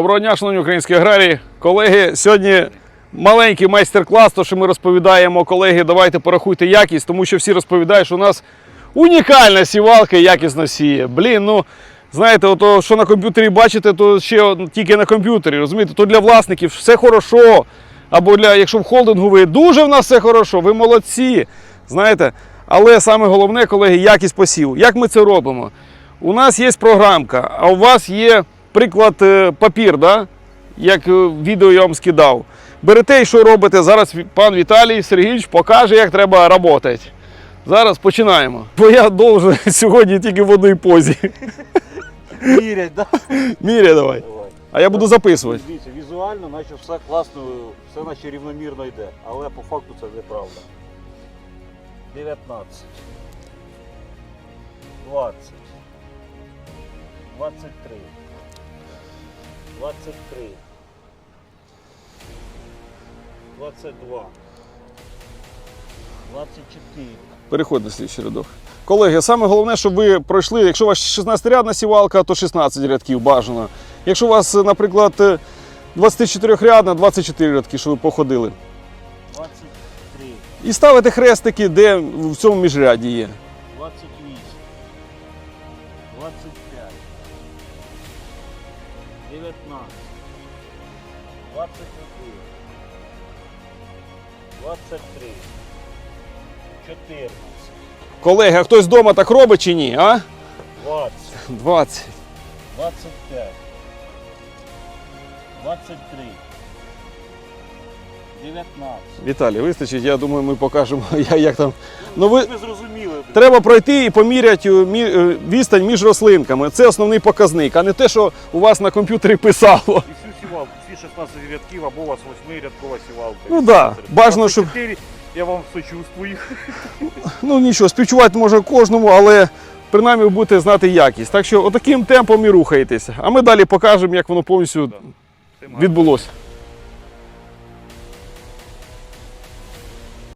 Доброго дня, шановні українські аграрії. Колеги, сьогодні маленький майстер-клас, то що ми розповідаємо, колеги, давайте порахуйте якість, тому що всі розповідають, що у нас унікальна сівалка і якісно сіє. Блін, ну знаєте, ото, що на комп'ютері бачите, то ще тільки на комп'ютері, розумієте, то для власників все хорошо. Або для, якщо в холдингу ви дуже в нас все хорошо, ви молодці. Знаєте, але саме головне, колеги, якість посіву. Як ми це робимо? У нас є програмка, а у вас є приклад е, папір, да? як е, відео я вам скидав. Берете і що робите? Зараз пан Віталій Сергійович покаже, як треба працювати. Зараз починаємо. Бо я довжен сьогодні тільки в одній позі. Мірять, да? Міря давай. Давай. А я буду записувати. Дивіться, візуально, наче все класно, все наче рівномірно йде, але по факту це неправда. 19. 20. 23. 23. 22. 24. Переходь на слідчий рядок. Колеги, саме головне, щоб ви пройшли, якщо у вас 16-рядна сівалка, то 16 рядків бажано. Якщо у вас, наприклад, 24-рядна, 24 рядки, щоб ви походили. 23. І ставите хрестики, де в цьому міжряді є. 28, 25, 19, 21, 23, 14, Колеги, а хтось вдома так робить чи ні? А? 20, 20. 25, 23, 19. Віталій, вистачить, я думаю, ми покажемо, я- як там. Ну, ви, Ви зрозуміли. Треба пройти і поміряти е, е, відстань між рослинками. Це основний показник, а не те, що у вас на комп'ютері писало. І всю сівалку, всі 16 рядків або у вас 8-рядкова сівалка. Ну да, бажано, щоб- 24, Я вам сочувствую. Ну нічого, співчувати може кожному, але принаймні ви будете знати якість. Так що отаким темпом і рухаєтеся. А ми далі покажемо, як воно повністю відбулося.